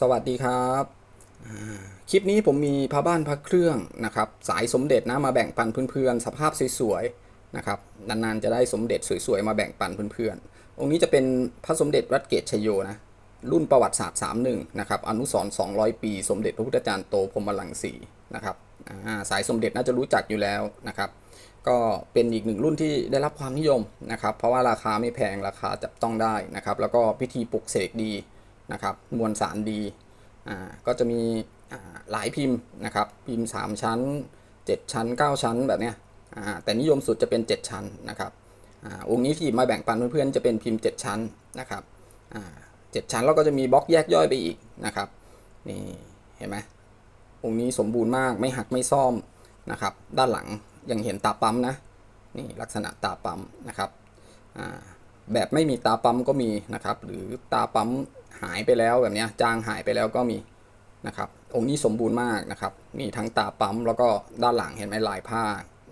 สวัสดีครับคลิปนี้ผมมีพระบ้านพระเครื่องนะครับ สายสมเด็จนะมาแบ่งปันเพื่อนๆ สภาพสวยๆนะครับนานๆจะได้สมเด็จสวยๆมาแบ่งปันเพื่อนๆ องค์นี้จะเป็นพระสมเด็จวัดเกตชโยนะรุ่นประวัติศาสตร์ 31 นะครับ อนุสร200 ปี สมเด็จพระพุทธจารย์โตพรมลังสีนะครับสายสมเด็จน่าจะรู้จักอยู่แล้วนะครับ ก็เป็นอีกหนึ่งรุ่นที่ได้รับความนิยมนะครับ เพราะว่าราคาไม่แพงราคาจับต้องได้นะครับ แล้วก็พิธีปลุกเสกดี นะครับมวลสารดีก็จะมีหลายพิมพ์นะครับพิมพ์ 3 ชั้น 7 ชั้น 9 ชั้นแบบเนี้ยแต่นิยมสุดจะเป็น 7 ชั้นนะครับอองค์นี้ที่มาแบ่งปันเพื่อนๆจะเป็นพิมพ์ 7 ชั้นนะครับเจ็ดชั้นแล้วก็จะมีบล็อกแยกย่อยไปอีกนะครับนี่เห็นไหมองค์นี้สมบูรณ์มากไม่หักไม่ซ่อมนะครับด้านหลังยังเห็นตาปั๊มนะนี่ลักษณะตาปั๊มนะครับอ่า แบบไม่มีตาปั๊มก็มีนะครับ หรือตาปั๊มหายไปแล้วแบบนี้จางหายไปแล้วก็มีนะครับ องค์นี้สมบูรณ์มากนะครับมีทั้งตาปั๊มแล้วก็ด้านหลังเห็นไหมลายผ้า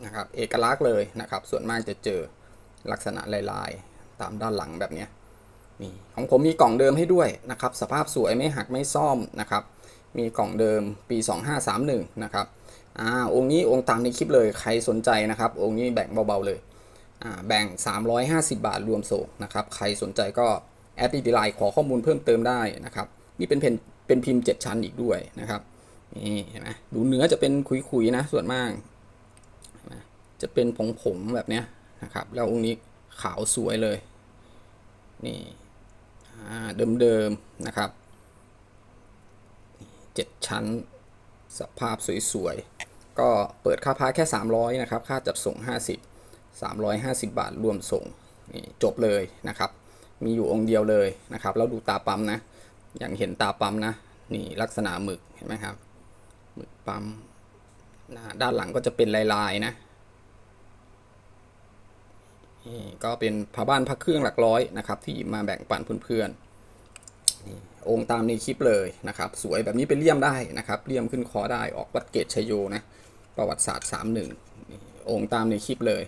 นะครับ เอกลักษณ์เลยนะครับ ส่วนมากจะเจอลักษณะลายๆตามด้านหลังแบบนี้นี่ของผมมีกล่องเดิมให้ด้วยนะครับ สภาพสวยไม่หักไม่ซ่อมนะครับ มีกล่องเดิมปี 2531 นะครับอ่าองค์นี้องค์ตามในคลิปเลยใครสนใจนะครับ องค์นี้แบ่งเบาๆเลย แบ่ง 350 บาทรวมส่งนะครับ ใครสนใจก็แอดดีไลน์ขอข้อมูลเพิ่มเติมได้นะครับ นี่เป็นเพนเป็นพิมพ์ 7 ชั้นอีกด้วยนะครับนี่เห็นไหมดูเนื้อจะเป็นขุยๆนะส่วนมาก จะเป็นผงๆแบบเนี้ยนะครับ แล้วองค์นี้ขาวสวยเลย นี่เดิมๆนะครับเจ็ดชั้นสภาพสวยๆ ก็เปิดค่าพาแค่ 300 นะครับ ค่าจัดส่ง 50 350 บาทรวมส่งนี่จบเลยนะครับ มีอยู่องค์เดียวเลยนะครับ แล้วดูตาปั๊มนะ อย่างเห็นตาปั๊มนะ นี่ลักษณะหมึกเห็นไหมครับ หมึกปั๊มนะด้านหลังก็จะเป็นลายๆนะนี่ก็เป็นพระบ้านพระเครื่องหลักร้อยนะครับ ที่มาแบ่งปันเพื่อนๆนี่องค์ตามในคลิปเลยนะครับ สวยแบบนี้เป็นเลี่ยมได้นะครับเลี่ยมขึ้นคอได้ออกวัดเกตชยโยนะ ประวัติศาสตร์ 31นี่องค์ตามในคลิปเลย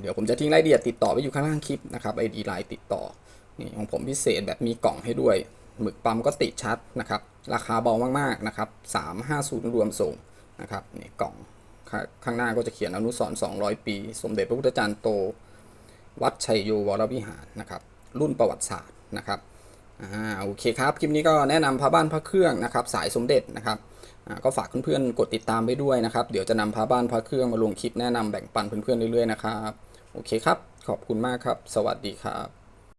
เดี๋ยวผมจะทิ้งรายละเอียดติดต่อไว้อยู่ข้างล่างคลิปนะครับไอดีไลน์ติดต่อ นี่ของผมพิเศษแบบมีกล่องให้ด้วย หมึกปั๊มก็ติดชัดนะครับ ราคาเบามากๆนะครับ 350 รวมส่งนะครับ นี่กล่องข้างหน้าก็จะเขียนอนุสรณ์200 ปี สมเด็จพระพุทธจารย์โต วัดชัยโยวรวิหารนะครับ รุ่นประวัติศาสตร์นะครับ อ่า โอเคครับ คลิปนี้ก็แนะนำพระบ้านพระเครื่องนะครับ สายสมเด็จนะครับ ก็ฝากเพื่อนๆกดติดตามไปด้วยนะครับ เดี๋ยวจะนำพาบ้านพาเครื่องมาลงคลิปแนะนำแบ่งปันเพื่อนๆเรื่อยๆนะครับ โอเคครับ ขอบคุณมากครับ สวัสดีครับ